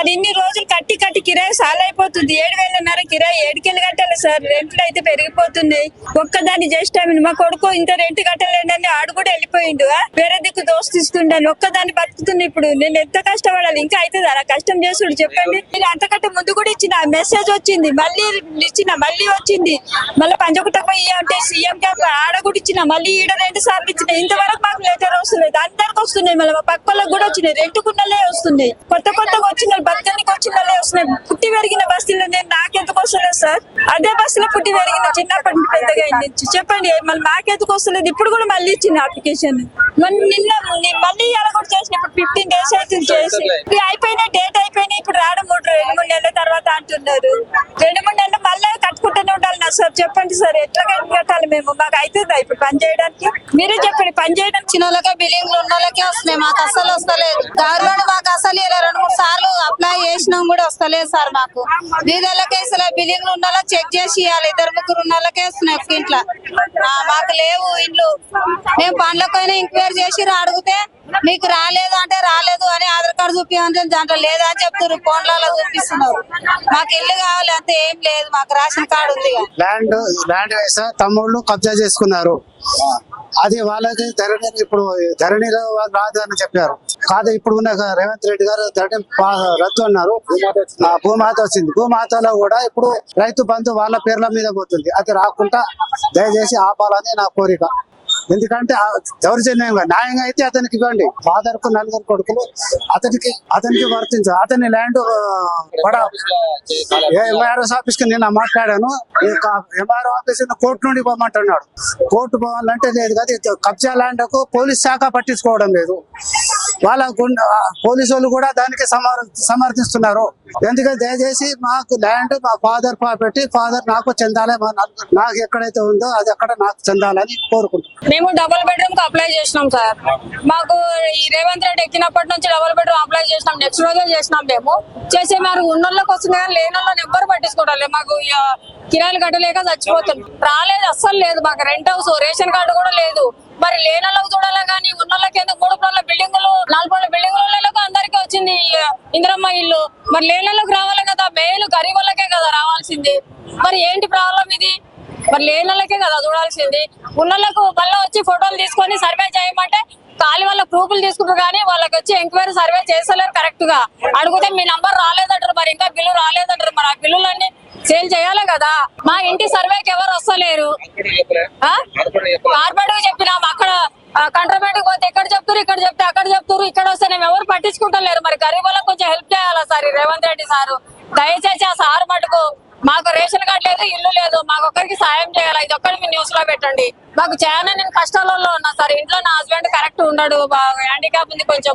Sir ఇన్ని రోజులు కట్టి కట్టి కిరాయి చాలా అయిపోతుంది ఏడు వేలన్నర కిరాయి ఏడుకెళ్ళి కట్టాలి సార్. రెంట్లు అయితే పెరిగిపోతున్నాయి. ఒక్కదాన్ని చేస్తామని మా కొడుకు ఇంత రెంట్ కట్టలేడని ఆడు కూడా వెళ్ళిపోయిండు. వేరే దిక్కు దోస్తుస్తుండని ఒక్కదాన్ని బతుకుతుంది ఇప్పుడు. నేను ఎంత కష్టపడాలి? ఇంకా అయితే అలా కష్టం చేసుడు చెప్పండి. నేను అంతకంటే ముందు కూడా ఇచ్చిన మెసేజ్ వచ్చింది. మళ్ళీ ఇచ్చిన మళ్ళీ వచ్చింది. మళ్ళీ పంచకుట్ట పోయి అంటే సీఎం క్యాంప్ ఆడ కూడా ఇచ్చిన మళ్ళీ ఈడ రెండు సార్లు ఇచ్చిన. ఇంతవరకు మాకు లెటర్ వస్తుంది వస్తున్నాయి మళ్ళీ. మా పక్క వాళ్ళకి కూడా వచ్చినాయి. రెంటుకున్నలే వస్తున్నాయి. కొత్త కొత్తగా వచ్చిన బతకనికి వచ్చినలే వస్తున్నాయి. పుట్టి పెరిగిన బస్తీలో నేను నాకెందుకు వస్తలేదు సార్? అదే బస్సులో పుట్టి పెరిగిన చిన్నప్పటి పెద్దగా అయింది. చెప్పండి మళ్ళీ మాకెందుకు వస్తలేదు ఇప్పుడు కూడా మళ్ళీ ఇచ్చింది అప్లికేషన్ మరి నిన్న మళ్ళీ ఎలా కూడా చేసిన. ఇప్పుడు ఫిఫ్టీన్ డేస్ అయితే చేసి. అయిపోయిన డేట్ అయిపోయినాయి ఇప్పుడు రావడం మూడు రెండు మూడు నెలల తర్వాత అంటున్నారు. రెండు మూడు నెలలు మళ్ళీ కట్టుకుంటూనే ఉండాలి నా సార్. చెప్పండి సార్ ఎట్లా కట్టాలి మేము? మాకు అవుతుందా ఇప్పుడు పని చేయడానికి? మీరే చెప్పండి పని చేయడానికి చిన్న వాళ్ళగా బిల్లింగ్లు ఉన్న వాళ్ళకే వస్తున్నాయి. మాకు అస్సలు వస్తలేదు. గవర్నమెంట్ మాకు అసలు రెండు మూడు సార్లు అప్లై చేసినాం కూడా వస్తలేదు సార్ మాకు. వీధులకే అసలు బిల్లింగ్లు ఉన్న చెక్ చేసి ఇవ్వాలి ఇద్దరు ముగ్గురు ఉన్న వాళ్ళకే వస్తున్నాయి ఇంట్లో. మాకు లేవు ఇండ్లు. మేము పనులకైనా ఎంక్వైరీ చేసి అడిగితే మీకు రాలేదు అంటే రాలేదు అని ఆధార్ కార్డు చూపించమంటే దాంట్లో లేదా అని చెప్తారు ఫోన్లలో చూపిస్తున్నారు. మాకు ఇల్లు కావాలి అంతే ఏం లేదు. మాకు రేషన్ కార్డు ఉంది. ల్యాండ్ ల్యాండ్ వేసా తమ్ముళ్ళు కబ్జా చేసుకున్నారు. అది వాళ్ళకి ధరణి ఇప్పుడు ధరణిలో రాదు అని చెప్పారు. కాదు ఇప్పుడు ఉన్న రేవంత్ రెడ్డి గారు ధరణి రద్దు అన్నారు. భూమాత వచ్చింది. భూమాతలో కూడా ఇప్పుడు రైతు బంధు వాళ్ళ పేర్ల మీద పోతుంది. అది రాకుండా దయచేసి ఆపాలని నా కోరిక. ఎందుకంటే ఆ న్యాయంగా అయితే అతనికి ఇవ్వండి. ఫాదర్కు నలుగురు కొడుకులు అతనికి అతనికి వర్తించు. అతని ల్యాండ్ కూడా ఎంఆర్ఎస్ ఆఫీస్కి నేను మాట్లాడాను. ఎంఆర్ఓ ఆఫీస్ కోర్టు నుండి పోమంటున్నాడు కోర్టు పోవాలంటే లేదు కదా కబ్జా ల్యాండ్కు పోలీస్ శాఖ పట్టించుకోవడం లేదు. వాళ్ళ పోలీసు వాళ్ళు కూడా దానికి సమర్ సమర్థిస్తున్నారు. ఎందుకంటే దయచేసి మాకు ల్యాండ్ మా ఫాదర్ పెట్టి ఫాదర్ నాకు చెందాలి మా నాకు ఎక్కడైతే ఉందో అది అక్కడ నాకు చెందాలని కోరుకుంటున్నాను మేము డబుల్ బెడ్రూమ్కి అప్లై చేసినాం సార్. మాకు ఈ రేవంత్ రెడ్డి ఎక్కినప్పటి నుంచి డబుల్ బెడ్రూమ్ అప్లై చేసినాం నెక్స్ట్ రోజే చేసినాం మేము. చేసే మరి ఉన్నోళ్ళకి వస్తుంది కానీ లేని వాళ్ళని ఎవ్వరు పట్టించుకోవడం లేదు మాకు ఇక కిరాయిలు కట్టలేక చచ్చిపోతుంది రాలేదు అస్సలు లేదు మాకు. రెంట్ హౌస్ రేషన్ కార్డు కూడా లేదు. మరి లేని చూడాలి కానీ ఉన్నోళ్ళకి ఎందుకు? మూడు ఫ్లోర్ల బిల్డింగులు నాలుగు ఫ్లోర్ల బిల్డింగులకు అందరికీ వచ్చింది ఇందిరమ్మ ఇల్లు. మరి లేని రావాలి కదా మేలు గరీబ్ వాళ్ళకే కదా రావాల్సింది. మరి ఏంటి ప్రాబ్లం ఇది? మరి లేనలకే కదా చూడాల్సింది. ఉన్నోళ్ళకు మళ్ళీ వచ్చి ఫోటోలు తీసుకొని సర్వే చేయమంటే కాలి వాళ్ళ ప్రూఫ్లు తీసుకుంటారు కానీ వాళ్ళకి వచ్చి ఎంక్వైరీ సర్వే చేస్తలేరు కరెక్ట్గా. అడిగితే మీ నంబర్ రాలేదంటారు మరి ఇంకా బిల్లు రాలేదంటారు మరి ఆ బిల్లులన్నీ సేల్ చేయాలి కదా. మా ఇంటి సర్వేకి ఎవరు వస్తలేరు? కార్పొరేట్ చెప్పినాం అక్కడ కంట్రోమెంట్ పోతే ఎక్కడ చెప్తారు ఇక్కడ చెప్తే అక్కడ చెప్తారు ఇక్కడ వస్తే మేము ఎవరు పట్టించుకుంటలేరు మరి. గరీబ్ కొంచెం హెల్ప్ చేయాలా సార్ రేవంత్ రెడ్డి సారు? దయచేసి ఆ సార్ మటుకు మాకు రేషన్ కార్డు లేదు ఇల్లు లేదు. మాకు ఒక్కరికి సాయం చేయాలి? ఇది ఒక్కరికి మీ న్యూస్లో పెట్టండి. మాకు చాలా నేను కష్టాలలో ఉన్నా సార్. ఇంట్లో నా హస్బెండ్ కరెక్ట్ ఉండడు. హ్యాండిక్యాప్ ఉంది కొంచెం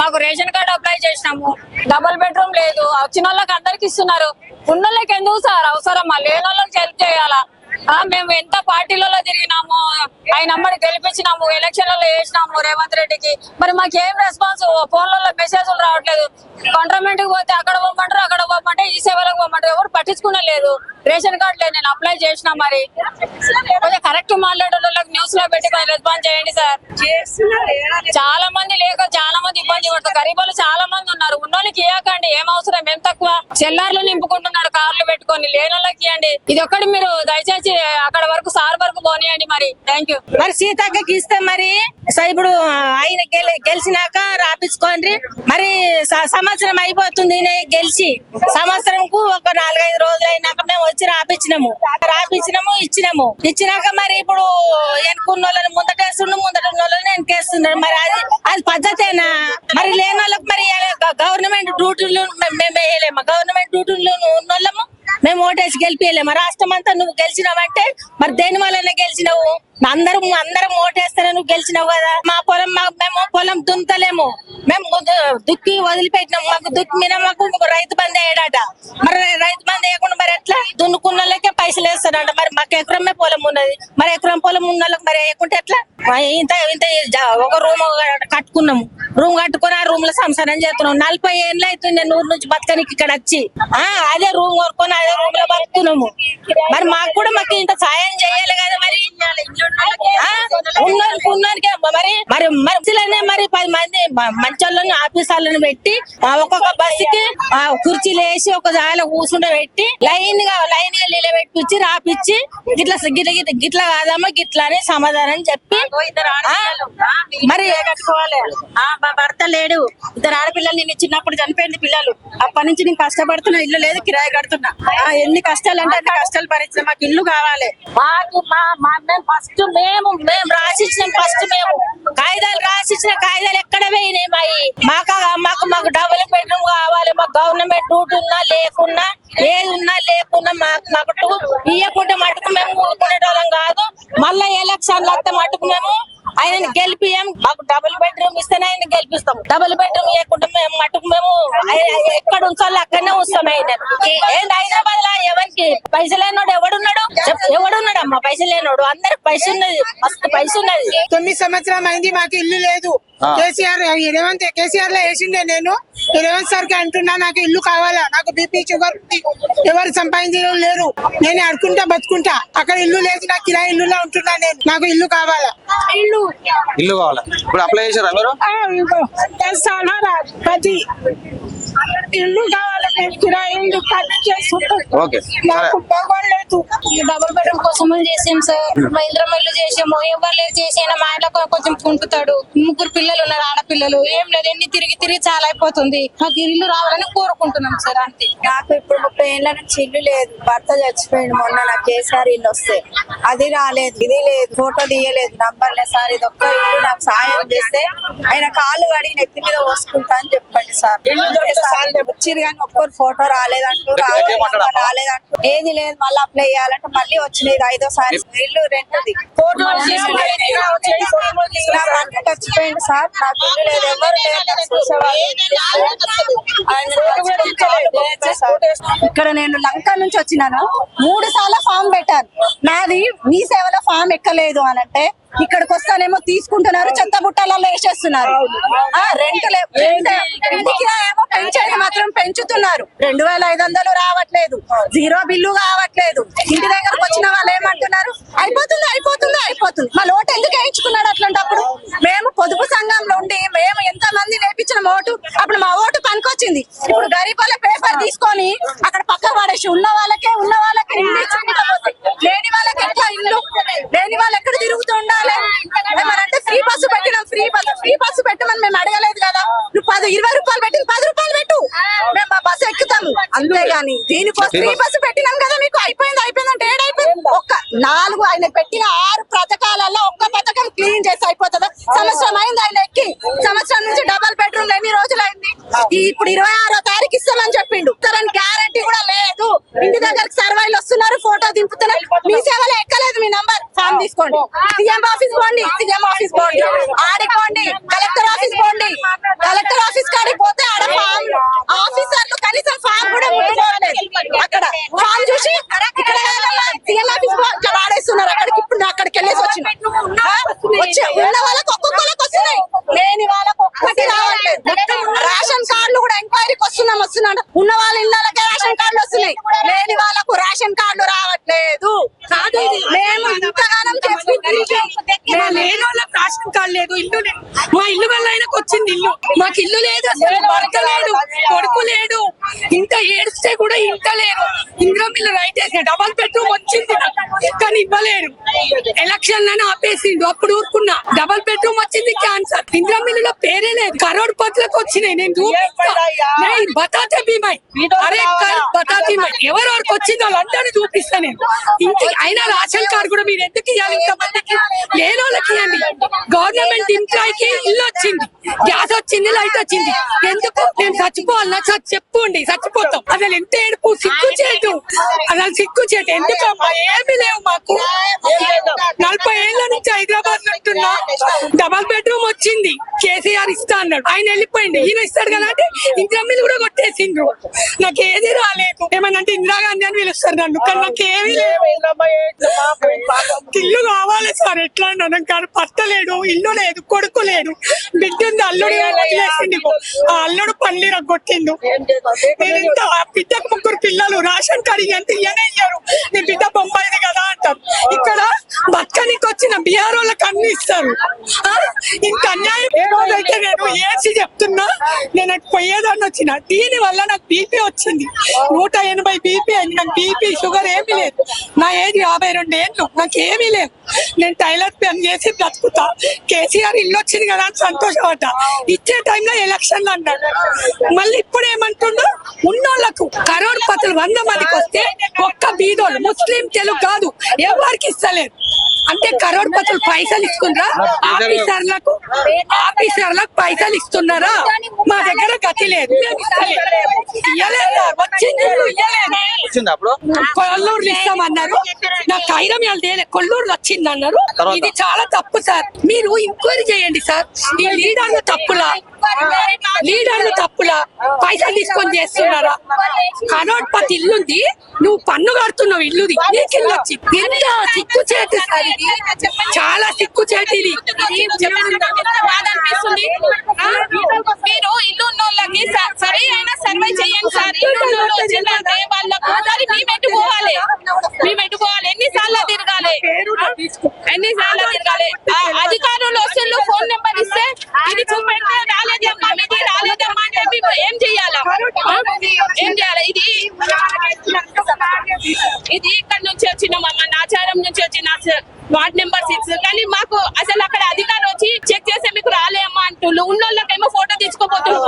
మాకు రేషన్ కార్డు అప్లై చేసినాము. డబుల్ బెడ్రూమ్ లేదు. వచ్చిన వాళ్ళకి అందరికి ఇస్తున్నారు. ఉన్న వాళ్ళకి ఎందుకు సార్? అవసరమా? లేని వాళ్ళకి హెల్ప్ చేయాలా? మేము ఎంత పార్టీలలో తిరిగినాము ఆయన అమ్మని గెలిపించినాము ఎలక్షన్లలో వేసినాము రేవంత్ రెడ్డికి. మరి మాకు ఏం రెస్పాన్స్ ఫోన్లలో మెసేజ్లు రావట్లేదు. కంట్రోన్మెంట్ పోతే అక్కడ పోమంటారు అక్కడ పోమంటే ఈ సేవలకు పోమంటారు. ఎవరు పట్టించుకునే లేదు రేషన్ కార్డు లేదు నేను అప్లై చేసిన మరి. కొంచెం కరెక్ట్ మాట్లాడే వాళ్ళకి న్యూస్లో పెట్టి కొంచెం రెస్పాన్స్ చేయండి సార్. చాలా మంది లేక చాలా మంది ఇబ్బంది పడుతుంది గరీబులు చాలా మంది ఉన్నారు. ఉన్నోళ్ళకి ఇవ్వకండి ఏం అవసరం? ఏం తక్కువ? సెల్లార్లు నింపుకుంటున్నారు కార్లు పెట్టుకొని. లేని వాళ్ళకి ఇవ్వండి ఇది ఒక్కటి మీరు దయచేసి అక్కడ వరకు సార్ వరకు పోనీయండి మరి. థ్యాంక్ యూ మరి సీతక్కకి ఇస్తే మరి సైబుడు ఇప్పుడు ఆయన గెలి- గెలిచినాక రాపించుకోండి. మరి సంవత్సరం అయిపోతుంది గెలిచి గెలిచి. సంవత్సరంకు ఒక నాలుగైదు రోజులు అయినాక మేము వచ్చి రాపించినాము. రాపించినాము ఇచ్చినాము. ఇచ్చినాక మరి ఇప్పుడు వెనుకున్న వాళ్ళని ముందటేస్తుండు ముందట ఉన్న వాళ్ళని మరి అది అది పద్ధతేనా? మరి లేని వాళ్ళకి మరి గవర్నమెంట్ డ్యూటీలు మేము వేయలేమా? గవర్నమెంట్ డ్యూటీలు ఉన్న వాళ్ళము మేము ఓటేసి గెలిపియలేము రాష్ట్రం అంతా నువ్వు గెలిచినావంటే మరి దేని వల్లనే గెలిచినావు? అందరం అందరం ఓటేస్తేనే నువ్వు గెలిచినావు కదా. మా పొలం మేము పొలం దుంతలేము. మేము దుక్కి వదిలిపెట్టినాం. మాకు దుక్కి మీద మాకు రైతు బంద్ వేయడాట. మరి రైతు బంద్ వేయకుండా మరి ఎట్లా? దున్నుకున్న వాళ్ళకే పైసలు వేస్తాడంట మరి మాకు ఎకరమే పొలం ఉన్నది. మరి ఎకరం పొలం ఉన్న వాళ్ళకి మరి వేయకుంటే ఎట్లా? ఇంత ఇంత ఒక రూమ్ కట్టుకున్నాము. రూమ్ కట్టుకుని ఆ రూమ్లో సంసారం చేస్తున్నాం. నలభై ఏళ్ళు అవుతుంది నూరు నుంచి బతకనికి ఇక్కడ వచ్చి. ఆ అదే రూమ్ కొనుక్కొని అదే రూమ్లో బతుకున్నాము. మరి మాకు కూడా మాకు ఇంత సాయం చేయాలి కదా మరి. ఆ? ఉన్నోనికి మరి మరి మనుషులనే మరి పది మంది మంచోళ్ళని ఆఫీసర్లను పెట్టి ఒక్కొక్క బస్సుకి ఆ కుర్చీలు వేసి ఒక జాగాలో కూర్చుండ పెట్టి లైన్గా లైన్గా నిలబెట్టించి రాపిచ్చి గిట్ల గిట్ల గిట్ల గిట్ల కాదమ్మా గిట్ల అని సమాధానం చెప్పి? మరి భర్త లేడు. ఇద్దరు ఆడపిల్లలు నేను చిన్నప్పుడు చనిపోయింది పిల్లలు. అప్పటి నుంచి నేను కష్టపడుతున్నా ఇల్లు లేదు కిరాయి కడుతున్నా. ఎన్ని కష్టాలు అంటే అన్ని కష్టాలు భరించిన మాకు ఇల్లు కావాలి. మాకు మా మా ఫస్ట్ ఫస్ట్ మేము మేము రాసిచ్చిన ఫస్ట్ మేము. కాగితాలు రాసిచ్చిన కాగితాలు ఎక్కడ పోయినాయి మాయి? మాకు మాకు మాకు డబుల్ బెడ్రూమ్ కావాలి మాకు గవర్నమెంట్ డ్యూటీ ఉన్నా లేకున్నా ఏది ఉన్నా లేకున్నా మాకు మాకు ఇయ్యకుంటే మటుకు మేము ఊరుకునేటోళ్ళం కాదు. మళ్ళా ఎలక్షన్లు వస్తే మటుకు మేము ఆయన గెలిపియం మాకు డబుల్ బెడ్రూమ్ ఇస్తేనే ఆయన గెలిపిస్తాం. డబుల్ బెడ్రూమ్ ఇవ్వకుండా మేము మటుకు మేము ఎక్కడ ఉంచాలో అక్కడనే ఉంచాం ఆయన హైదరాబాద్లో ఎవరికి పైసలు లేనోడు ఎవడున్నాడు? ఎవడున్నాడు అమ్మా పైసలు లేనోడు? అందరికి పైసలు ఉన్నది. మస్తు పైసలు ఉన్నది. తొమ్మిది సంవత్సరం అయింది మాకు ఇల్లు లేదు. కేసీఆర్ రేవంత్ కేసీఆర్లో వేసిండే నేను. రేవంత్ సార్కి అంటున్నా నాకు ఇల్లు కావాలా? నాకు బీపీ షుగర్ ఉంది ఎవరు సంపాదించడం లేరు. నేను అడుకుంటా బతుకుంటా. అక్కడ ఇల్లు లేదు నాకు కిరాయి ఇల్లులో ఉంటున్నా నేను. నాకు ఇల్లు కావాలా? ఇల్లు ఇల్లు కావాలి? ఇప్పుడు అప్లై చేశారా మీరు పది ఇల్లు కావాలి ఓకే. డబుల్ బెడ్రూమ్ కోసం చేసాం సార్? మహేంద్రమల్లు చేసాము ఎవరు లేదు చేసినా మా ఇంట్లో కొంచెం కుంటుతాడు. ముగ్గురు పిల్లలు ఉన్నారు ఆడపిల్లలు. ఏం లేదు ఎన్ని తిరిగి తిరిగి చాలా అయిపోతుంది. మాకు ఇల్లు రావాలని కోరుకుంటున్నాం సార్ అంతే. నాకు ఇప్పుడు ముప్పై ఏళ్ళ నుంచి ఇల్లు లేదు. భర్త చచ్చిపోయింది మొన్న నాకు కేసీఆర్ ఇల్లు వస్తే. అది రాలేదు ఇది లేదు ఫోటో తీయలేదు నంబర్ లేదు సార్. ఇది ఒక్క ఇల్లు నాకు సాయం చేస్తే ఆయన కాళ్ళు కడిగి నెత్తి మీద పోసుకుంటా అని చెప్పండి సార్. వచ్చిరు కానీ ఒక్కరు ఫోటో రాలేదంటూ? రాలేదంటూ ఏది లేదు. మళ్ళీ అప్లై చేయాలంటే మళ్ళీ వచ్చినాయి ఇది ఐదోసారి ఇల్లు భర్త చచ్చిపోయింది సార్. నాకు ఇల్లు లేదు. ఎవరు. ఇక్కడ నేను లంక నుంచి వచ్చినాను. మూడు సార్లు ఫామ్ పెట్టాను. నాది మీ సేవలో ఫామ్ ఎక్కలేదు అని అంటే ఇక్కడికి వస్తానేమో తీసుకుంటున్నారు చెత్త బుట్టలలో వేసేస్తున్నారు. ఏమో పెంచేది మాత్రం పెంచుతున్నారు. రెండు వేల ఐదు వందలు రావట్లేదు. జీరో బిల్లు కావట్లేదు. ఇంటి దగ్గరకు వచ్చిన వాళ్ళు ఏమంటున్నారు? అయిపోతుంది అయిపోతుంది అయిపోతుంది. మా లోటు ఎందుకు వేయించుకున్నాడు అట్లాంటప్పుడు? మేము పొదుపు సంఘంలో ఉండి మేము ఎంత మంది నేర్పించిన ఓటు అప్పుడు మా ఓటు పనికొచ్చింది. ఇప్పుడు గరీబ్ వాళ్ళ పేపర్ తీసుకొని అక్కడ పక్క పడేసి ఉన్న వాళ్ళకే ఉన్న వాళ్ళకే ఇల్లు ఇచ్చుకుంటూ పోతే లేని వాళ్ళకి ఎట్లా ఇల్లు లేని వాళ్ళు ఎక్కడ తిరుగుతూ ఉండాలి ఏమనంటే ఫ్రీ బస్సు పెట్టినాం ఫ్రీ బస్సు ఫ్రీ బస్సు పెట్టమని మేము అడగలేదు కదా నువ్వు పది ఇరవై రూపాయలు పెట్టి పది రూపాయలు పెట్టు మేము మా బస్సు ఎక్కుతాము అంతేగాని దీనికోసం ఫ్రీ బస్సు పెట్టినాం కదా మీకు? అయిపోయింది అయిపోయింది. అంటే ఏడైపోయింది ఒక్క నాలుగు ఆయన పెట్టిన ఆరు పథకాలలో ఒక్క పథకం క్లీన్ చేసి అయిపోతుందా? సంవత్సరం అయింది ఆయన ఎక్కి. సంవత్సరం నుంచి డబల్ బెడ్రూమ్ ఎన్ని రోజులు అయింది? ఈ ఇప్పుడు ఇరవై ఆరో తారీఖు ఇస్తామని చెప్పిండు. ఇస్తారని గ్యారంటీ కూడా లేదు. ఇంటి దగ్గరకు సర్వైలు వస్తున్నారు ఫోటో దింపుతున్నారు. మీ సేవలో ఎక్కలేదు మీ నంబర్ ఫామ్ తీసుకోండి. సీఎం ఆఫీస్ పోండి. సీఎం ఆఫీస్ పోండి. ఆడిపోండి కలెక్టర్ ఆఫీస్ పోండి కలెక్టర్ ఆఫీస్ కాడికి పోతే ఆడ ఫామ్ ఆఫీసర్లు కనీసం ఫామ్ కూడా ముట్టుకోవట్లేదు అక్కడ ఫామ్ చూసి ఇక్కడ సీఎం ఆఫీస్ ఇట్లా వాడేస్తున్నారు అక్కడికి ఇప్పుడు నేను అక్కడికి వెళ్ళేసి వచ్చిన ఆ? వచ్చి ఉన్న వాళ్ళకి ఒక్కొక్కరికి వస్తున్నాయి లేని వాళ్ళకి ఒక్కటి రావట్లేదు రేషన్ కార్డులు కూడా ఎంక్వైరీకి వస్తున్నాం వస్తున్నాడు ఉన్న వాళ్ళ ఇళ్ళకే రేషన్ కార్డులు వస్తున్నాయి లేని వాళ్ళకు రేషన్ కార్డులు రావట్లేదు మేము ఇంతగానం చెప్పి తిరిగి మేము లేని వాళ్ళకి రేషన్ కార్డు లేదు ఇల్లు లేదు మా ఇల్లు వల్ల ఆయనకు వచ్చింది ఇల్లు మాకు ఇల్లు లేదు అసలు భర్త లేడు కొడుకు లేడు ఇంత ఏడిస్తే కూడా ఇంత లేరు ఇందులో మీరు రైట్ వేసిన డబల్ బెడ్రూమ్ వచ్చింది. కానీ ఇవ్వలేరు. ఎలక్షన్ లని ఆపేసిండు అప్పుడు ఊరుకున్నా. డబల్ బెడ్రూమ్ వచ్చింది క్యాన్సర్ ఇందిరా మిల్లులో పేరే లేదు. కరోడ్ పతులకు వచ్చినాయి. నేను చూపిస్తా నేను బతాతే బీమై అరే బతాతే బీమై ఎవరెవరికి వచ్చిందో వాళ్ళందరినీ చూపిస్తా నేను. ఇంటికి అయినా రేషన్ కార్డు కూడా మీరు ఎందుకు ఇవ్వాలి ఇంతమందికి? లేని వాళ్ళకి ఇవ్వండి గవర్నమెంట్ ఎంప్లాయీకి ఇల్లు వచ్చింది. గ్యాస్ వచ్చింది లైట్ వచ్చింది. ఎందుకు? నేను చచ్చిపోవాలన్నా చచ్చి చెప్పుకోండి చచ్చిపోతాం. అసలు ఎంత ఏడుపు? సిగ్గు చేయదు అసలు సిగ్గు చేయదు ఏమీ లేవు మాకు. నలభై ఏళ్ళ నుంచి హైదరాబాద్ ఉంటున్నా. డబల్ బెడ్రూమ్ వచ్చింది. కేసీఆర్ ఇస్తా అన్నాడు. ఆయన వెళ్ళిపోయింది ఈయన ఇస్తాడు కదా అంటే ఇందిరామిల్లు కూడా కొట్టేసిండ్రు. నాకు ఏది రాలేదు. ఏమనంటే ఇందిరాగాంధీ అని పిలుస్తారు నన్ను కానీ నాకు ఏమీ లేవు. ఇల్లు కావాలి సార్ ఎట్లా అన్నాను కానీ భర్త లేడు ఇల్లు లేదు కొడుకు లేడు. బిడ్డ ఉంది అల్లుడు వదిలేసిండు ఆ అల్లుడు పల్లి రగ్గొట్టిండు నేను ఇంత బిడ్డకు ముగ్గురు పిల్లలు రేషన్ కార్డు ఎంత ఇయ్యనే ఇయ్యరు. నీ బిడ్డ బొంబాయిది కదా అంటారు ఇక్కడ బతకనికి వచ్చిన ఇస్తారు. ఇంత అన్యాయం ఏ రోజైతే నేను ఏసి చెప్తున్నా నేను పోయేదాన్ని వచ్చిన దీని వల్ల నాకు బీపీ వచ్చింది. నూట ఎనభై బీపీ అయింది. నాకు బీపీ షుగర్ ఏమీ లేదు. నా ఏజ్ యాభై రెండు ఏళ్ళు. నాకు ఏమీ లేదు. నేను టైలర్ పని చేసి బ్రతుకుతా. కేసీఆర్ ఇల్లు వచ్చింది కదా అని సంతోషపడ్డ. ఇచ్చే టైంలో ఎలక్షన్లు అన్నాడు. మళ్ళీ ఇప్పుడు ఏమంటుండో ఉన్నోళ్ళకు కరోడ్ పతులు వంద మందికి వస్తే ఒక్క బీదోళ్ళు ముస్లిం ముస్లిం తెలుగు కాదు ఎవరికి ఇస్తలేదు అంటే కరోడ్ పతులు పైసలు ఇస్తున్నారా ఆఫీసర్లకు ఆఫీసర్లకు పైసలు ఇస్తున్నారా? మా దగ్గర గతి లేదు. కొల్లూరు ఇస్తామన్నారు. నాకు కైరం కొల్లూరు వచ్చింది అన్నారు? ఇది చాలా తప్పు సార్. మీరు ఎంక్వైరీ చేయండి సార్. ఈ లీడర్లు తప్పులా? లీడర్లు తప్పులా? పైసలు తీసుకొని చేస్తున్నారా? కనోట్ పతి ఇల్లుంది. నువ్వు పన్ను కడుతున్నావు ఇల్లుది. నీకు ఇల్లు వచ్చింది ఎంత సిక్కు చేతి సార్ చాలా సిక్కు చేతి ఇది బాధ అనిపిస్తుంది. ఆ? మీరు ఇల్లు ఉన్నోళ్ళకి సరి అయిన సర్వే చేయండి సార్. ఇల్లు వచ్చిందంటే వాళ్ళకు మరి మేము ఎటు పోవాలి. మేము ఎటు పోవాలి. ఎన్నిసార్లు తిరగాలి? ఎన్నిసార్లు తిరగాలి? అధికారులు వస్తుళ్ళు ఫోన్ నెంబర్ ఇస్తే ఇది చూపెడితే రాలేదమ్మా. ఇది రాలేదమ్మా అంటే మేము ఏం చెయ్యాలా? ఏం చేయాలి? ఇది ఇది ఇక్కడ నుంచి వచ్చిన మా నాచారం నుంచి వచ్చిన వార్డ్ నెంబర్ సిక్స్. కానీ మాకు అసలు అక్కడ అధికారం వచ్చి చెక్ చేస్తే మీకు రాలే అమ్మా అంటున్నారు ఉన్నోళ్ళకేమో ఫోటో తీసుకోపోతున్నారు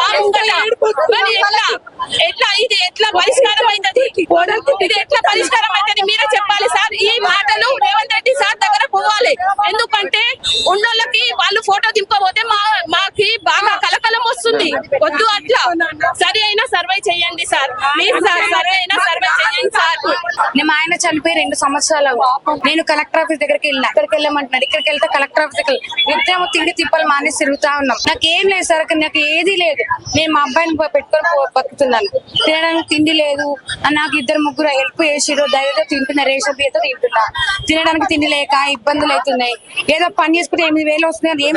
ఎట్లా? ఎట్లా ఇది? ఎట్లా పరిష్కారం అవుతుంది? ఇది ఎట్లా పరిష్కారం అవుతుంది? మీరే చెప్పాలి సార్. ఈ మాటలు రేవంత్ రెడ్డి సార్ దగ్గర పోవాలి. ఎందుకంటే ఉన్నోళ్ళకి వాళ్ళు ఫోటో దింపబోతే మా మాకి బాగా కలకలం వస్తుంది. వద్దు అట్లా. సరి అయినా సర్వే చేయండి సార్. ప్లీజ్ సార్ సర్వే అయినా సర్వే చేయండి సార్ నేను మా ఆయన చనిపోయి రెండు సంవత్సరాలు నేను కలెక్టర్ ఆఫీస్ దగ్గరికి వెళ్ళిన. ఇక్కడికి వెళ్ళమంటున్నాడు. ఇక్కడికి వెళ్తే కలెక్టర్ ఆఫీస్ నిత్యం తిండి తిప్పలు మానేసి తిరుగుతా ఉన్నాం. నాకు ఏం లేదు సార్ నాకు ఏది లేదు. నేను మా అబ్బాయిని పెట్టుకొని బతుకుతున్నాను. తినడానికి తిండి లేదు. నాకు ఇద్దరు ముగ్గురు హెల్ప్ చేసిరు ధైర్యంతో తింటున్నా రేషన్ బియ్యతో తింటున్నా. తినడానికి తిండి లేక ఇబ్బందులు అవుతున్నాయి. ఏదో పని చేసుకుంటే ఎనిమిది వేలు వస్తుంది అది ఏం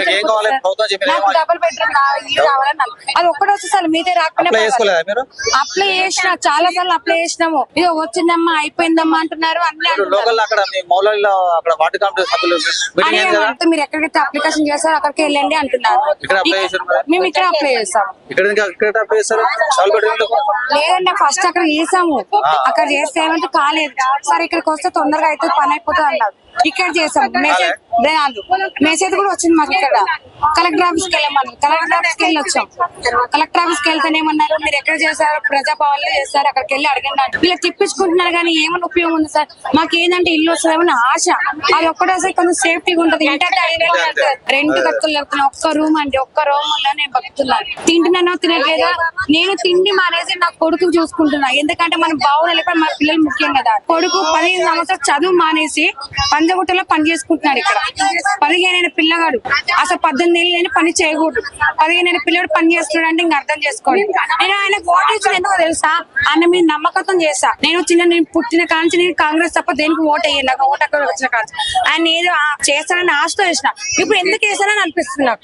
నాకు? డబుల్ బెడ్రూమ్ ఇల్లు కావాలని నాకు. అది ఒక్కటే వస్తుంది సార్ మీదే రాకుండా అప్లై చేసిన చాలా సార్లు అప్లై చేసినాము. ఇదో వచ్చిందమ్మా అయిపోయిందమ్మా అంటున్నారు అన్ని మీరు ఎక్కడికైతే అప్లికేషన్ చేస్తారో అక్కడికి వెళ్ళండి అంటున్నారు? మేము ఇక్కడ అప్లై చేస్తాం. లేదండి ఫస్ట్ అక్కడ చేసాము అక్కడ చేస్తే ఏమంటే కాలేదు. సార్ ఇక్కడికి వస్తే తొందరగా అయితే పని అయిపోతుంది అన్నారు. ఇక్కడ చేసాం మెసేజ్ రాదు. మెసేజ్ కూడా వచ్చింది మాకు ఇక్కడ. కలెక్టర్ ఆఫీస్కి వెళ్ళమని. కలెక్టర్ ఆఫీస్కి వెళ్ళి వచ్చాం కలెక్టర్ ఆఫీస్కి వెళ్తే ఏమన్నారు? మీరు ఎక్కడ చేశారు? ప్రజాభవన్లో చేస్తారు అక్కడికి వెళ్ళి అడగండి ఇలా తిప్పించుకుంటున్నారు కానీ ఏమైనా ఉపయోగం ఉంది సార్? మాకు ఏంటంటే ఇల్లు వస్తుందేమో ఆశ. అది ఒక్కటేసారి కొంచెం సేఫ్టీగా ఉంటుంది. రెండు కట్టులు లేకపోతే ఒక్క రూమ్ అండి. ఒక్క రూమ్లో నేను బతుకుతున్నాను. తింటున్నానో తినట్లేదా? నేను తిండి మానేసి నా కొడుకు చూసుకుంటున్నా. ఎందుకంటే మనం బాగుండాలి కానీ మన పిల్లలు ముఖ్యం కదా. కొడుకు పదిహేను సంవత్సరాలు చదువు మానేసి పంజగుట్టలో పని చేసుకుంటున్నాడు ఇక్కడ. పదిహేనైన పిల్లగాడు. అసలు పద్దెనిమిది ఏళ్ళు నేను పని చేయకూడదు. పదిహేనైన పిల్లడు పని చేస్తున్నాడు అంటే ఇంకా అర్థం చేసుకోండి నేను ఆయన ఓటు ఇచ్చిన ఎందుకు తెలుసా? ఆయన మీద నమ్మకం చేస్తా నేను చిన్న నేను పుట్టిన కాంచి నేను కాంగ్రెస్ తప్ప దేనికి ఓటు అయ్యాను నాకు ఓటు అక్కడ వచ్చిన కాంచి ఆయన ఏదో చేస్తానని ఆశతో చేసిన. ఇప్పుడు ఎందుకు వేసానని అనిపిస్తుంది నాకు.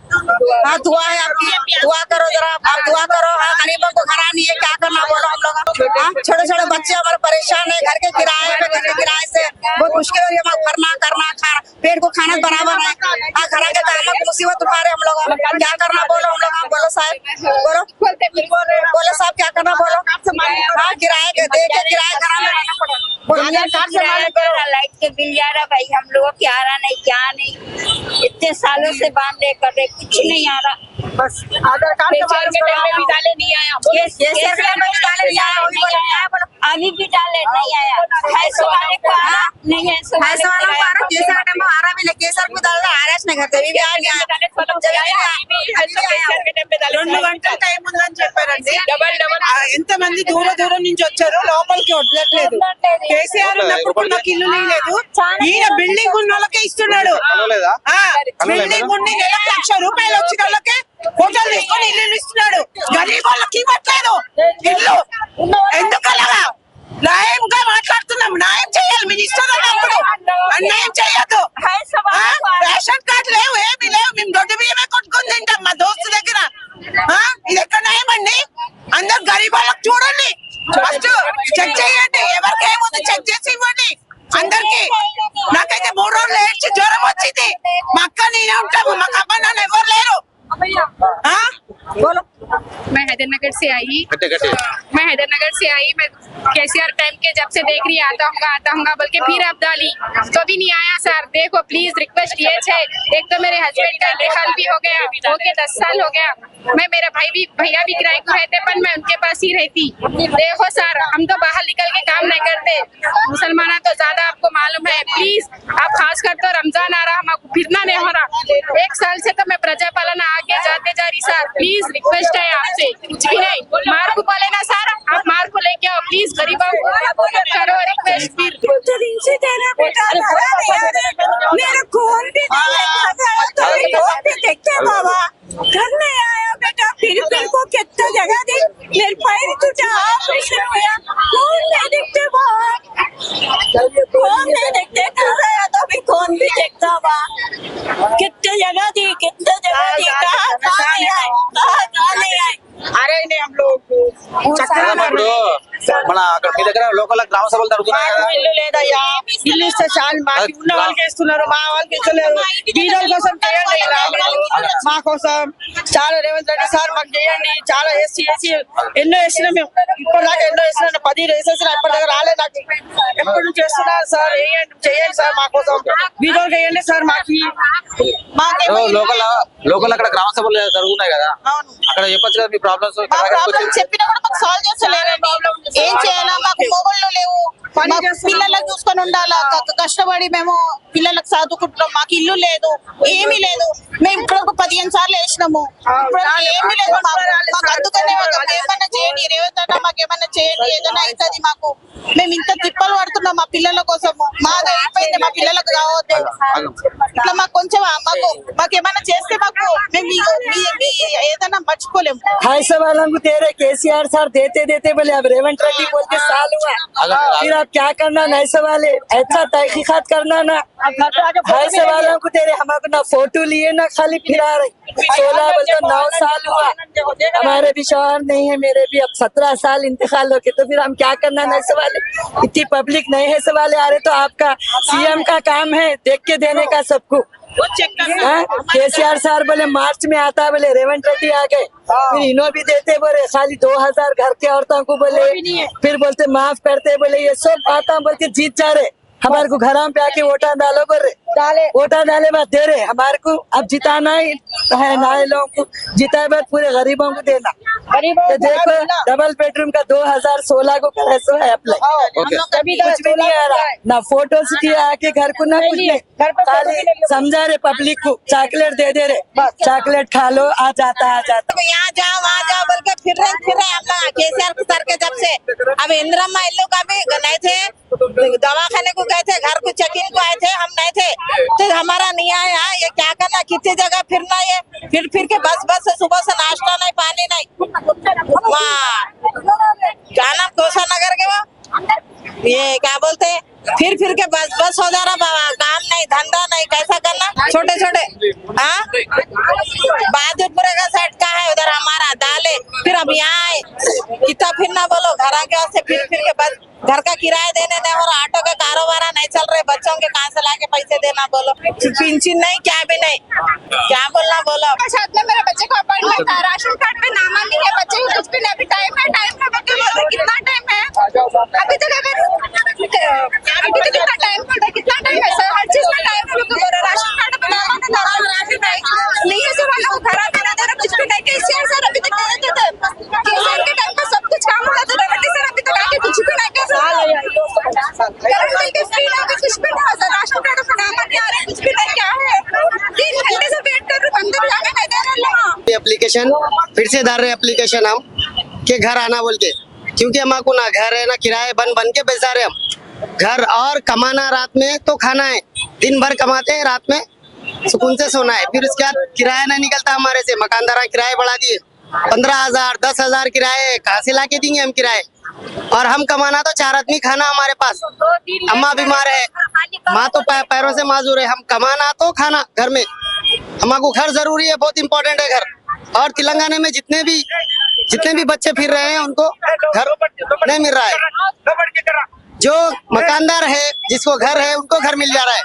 हाँ दुआ है आपकी। दुआ करो जरा, आप दुआ करो। हाँ गरीबों को खरा नहीं है, क्या करना बोलो हम लोग हाँ छोटे छोटे बच्चे हमारे परेशान है, घर के किराए पे, घर के किराए से बहुत मुश्किल हो रही है भरना करना। खाना पेट को खाना बराबर है। हाँ घर के कामों की मुसीबत उठा रहे हम लोग क्या करना बोलो हम लोग हाँ, बोलो साहब बोलो। बोलो साहब क्या करना बोलो? हाँ किराए के दे के किराया में रहना पड़ा लाइट के बिल जा रहा भाई हम लोग क्या आ रहा नहीं क्या नहीं। इतने सालों से बाँध रहे कर रहे कुछ नहीं आ रहा। बस आधार कार्ड भी डाले नहीं आया। अभी भी डाले नहीं आया। रहा नहीं है పోరాటము ఆరామీల కేసర్ కుదాల ఆరాశన రెండు గంటల టైం ఉందని చెప్పారండి. ఎంత మంది దూర దూరం నుంచి వచ్చారు లోపలికి వదలట్లేదు. కేసీఆర్ ఇల్లు లేదు ఈయన బిల్డింగ్ ఉన్న వాళ్ళకే ఇస్తున్నాడు. బిల్డింగ్ ఉండి నెలకు లక్ష రూపాయలు వచ్చిన వాళ్ళకే ఫోటోలు తీసుకొని ఇల్లు ఇస్తున్నాడు. గరీబ్ వాళ్ళకి ఇవ్వట్లేదు. ఇల్లు ఎందుకలాగా న్యాయంగా మాట్లాడుతున్నాం న్యాయం చేయాలి మీరు ఇస్తున్నప్పుడు అన్యాయం చేయొద్దు ఆ? రేషన్ కార్డు లేవు ఏమి లేవు మేము దొడ్డు బియ్యమే కొట్టుకుని తింటాం మా దోస్తు దగ్గర ఆ? ఇది ఎక్కడ న్యాయం అండి అందరు గరీబ్ వాళ్ళకి చూడండి ఫస్ట్ చెక్ చేయండి ఎవరికి ఏముంది చెక్ చేసి ఇవ్వండి అందరికి నాకైతే మూడు రోజులు ఏడ్చి జ్వరం వచ్చింది మా అక్క నేనే ఉంటాము మాకు అమ్మ నాన్న ఎవరు లేరు ఆ? मैं हैदरनगर से आई గట్టి గట్టి मैं हैदरनगर से आई मैं केसीआर टाइम के जब से देख रही आता हूँ आता हूँ बोल के फिर अब डाली। तो भी नहीं आया सर। देखो प्लीज़ रिक्वेस्ट ये है एक तो मेरे हस्बैंड का इंतकाल भी हो गया हो के दस साल हो गया। मैं मेरा भाई भी भैया भी किराए को रहते पर मैं उनके पास ही रहती। देखो सर हम तो बाहर निकल के काम नहीं करते। मुसलमान तो ज़्यादा आपको मालूम है। प्लीज़ आप खास कर तो रमज़ान आ रहा हमको फिरना नहीं हो रहा। एक साल से तो मैं प्रजा पालन आगे जाते जा रही सर। प्लीज़ रिक्वेस्ट है आपसे। कुछ भी नहीं। मार को बोले ना सर आप मार को लेके आओ प्लीज़ गरीबों को करो रिक्वेस्ट మాకు ఉన్న వాళ్ళకి ఇస్తున్నారు మా మా కోసం చాలా రేవంత్ రెడ్డి సార్ మాకు చేయండి చాలా వేసి వేసి ఎన్నో వేసినాం మేము ఇప్పటిదాకా ఎన్నో వేసినా పది వేసేసిన ఇప్పటిదాకా రాలేదు నాకు. ఎప్పటి నుంచి చేస్తున్నారు సార్? వేయండి చేయండి సార్ మా కోసం. బీదోళ్ళు వేయండి సార్ మాకు. లోకల్ లోకల్ అక్కడ గ్రామ సభలు జరుగుతున్నాయి కదా. అక్కడ చెప్పొచ్చు కదా మీ ప్రాబ్లమ్స్ చెప్పినా కూడా మాకు సాల్వ్ చేస్తలేరండి ఏం చేయాలా? మాకు మొబైల్లో లేవు. పిల్లలకు చూసుకొని ఉండాలా? కష్టపడి మేము పిల్లలకు చదువుకుంటున్నాం మాకు ఇల్లు లేదు ఏమీ లేదు. మేము ఇప్పుడు పదిహేను సార్లు వేసినాము. ఏమీ లేదు మాకు అందుకనే ఏమన్నా చేయండి రేవంత్ అన్న మాకు ఏమన్నా చేయండి ఏదైనా అవుతుంది మాకు. మేము ఇంత తిప్పలు పడుతున్నాం మా పిల్లల కోసము. అయిపోయింది మా పిల్లలకు కావద్దు ఇట్లా మాకు కొంచెం మాకు మాకు ఏమన్నా చేస్తే మాకు మేము మీ- మీ- మీ ఏదైనా మర్చిపోలేము ढाई सौ वालों को दे रहे केसीआर सर देते देते बोले अब रेवंत रेड्डी बोल के साल हुआ फिर आप क्या करना नए सौ वाले ऐसा तहकीकात करना ना ढाई सौ वालों को दे रहे हमारे ना फोटो लिए ना खाली फिरा रहे सोलह बोलते नौ साल हुआ। हमारे भी शोहर नहीं है मेरे भी अब सत्रह साल इंतकाल हो के तो फिर हम क्या करना नए सौ वाले इतनी पब्लिक नए है सवाल आ रहे तो आपका सीएम का काम है देख के देने का सबको। के सी आर सर बोले मार्च में आता है बोले रेवंत रेड्डी आ गए। फिर इन्हों भी देते बोले खाली दो हज़ार घर के औरतों को बोले। फिर बोलते माफ़ करते बोले ये सब आता बोल के जीत जा रहे। हमारे को घर पे आके वोटा डालो रहे डाले। वोटा डाले बाद दे रहे। हमारे को अब जिताना ही है नए लोगों को जिताए बाद पूरे गरीबों को देना। तो देखो डबल बेडरूम का 2016 को करे सो है अप्लाई कभी कुछ भी नहीं आ रहा। ना फ़ोटो से आके घर को ना कुछ नहीं। समझा रहे पब्लिक को चॉकलेट दे दे रहे। चॉकलेट खा लो आ जाता आ जाता। यहाँ जाओ वहाँ जाओ बोल के फिर रहे फिर रहे हम लोग केसीआर सर के जब से। अब इंदिरम्मा इल्लू का भी नहीं थे दवाखाने को गए थे, घर को चेकिंग को आए थे, हम नहीं थे। तो हमारा नहीं आया, ये क्या करना, कितनी जगह फिरना ये? फिर फिर के बस बस से सुबह से नाश्ता नहीं, पानी नहीं। वहाँ। क्या नाम कोसा नगर के वहाँ ये क्या बोलते हैं? फिर फिर के बस बस हो जा रहा काम नहीं, धंधा नहीं, कैसा करना? छोटे छोटे। हाँ? का साइड का है? उधर हमारा, दाले। फिर अब यहाँ आए। कितना फिर ना बोलो, घर आके से फिर फिर के बस, घर का किराया देने दे, और ऑटो का कारोबार नहीं चल रहे, बच्चों के कहाँ से लाके पैसे देना बोलो? पेंशन नहीं, क्या भी नहीं। क्या बोलना बोलो? मेरे बच्चे को अपॉइंटमेंट राशन कार्ड पे नाम है, बच्चे कुछ भी नहीं टाइम टाइम है बच्चे बोल रहे कितना टाइम है अभी तक अगर अभी तक कितना टाइम पड़ रहा है कितना टाइम है सर हर चीज़ में टाइम है लोग बोल रहे राशन कार्ड पे नाम नहीं था राशन नहीं नहीं है सर वालों को घर आते ना दे रहे कुछ भी नहीं कैसे सर अभी तक नहीं देते केसीआर के टाइम पे सब कुछ काम होता था रेवटी सर अभी तक आके कुछ भी नहीं कर करंट बिल के फ्री ना कुछ भी नहीं सर राशन कार्ड पे नाम नहीं आ रहा कुछ भी नहीं क्या है तीन घंटे से वेट कर रहे बंदे भी आने नहीं दे रहे लोग एप्लीकेशन फिर से डाल रहे एप्लीकेशन हम, के घर आना बोल के। क्योंकि हमारे ना घर है, ना किराए, बन बन के पैसा रहे हम। घर और कमाना रात में तो खाना है, दिन भर कमाते हैं रात में, सुकून से सोना है। फिर उसके बाद किराया नहीं निकलता हमारे से मकानदारा किराए बढ़ा दिए। पंद्रह हज़ार, दस हज़ार किराए कहाँ से ला के देंगे हम किराए? और हम कमाना तो चार आदमी खाना हमारे पास। अम्मा बीमार है, माँ तो पैरों से माजूर है, हम कमाना तो खाना घर में। हमारे घर ज़रूरी है, बहुत इंपॉर्टेंट है घर। और तेलंगाना में जितने भी जितने भी बच्चे फिर रहे हैं उनको घर नहीं मिल रहा है। जो मकानदार है, जिसको घर है, उनको घर मिल जा रहा है।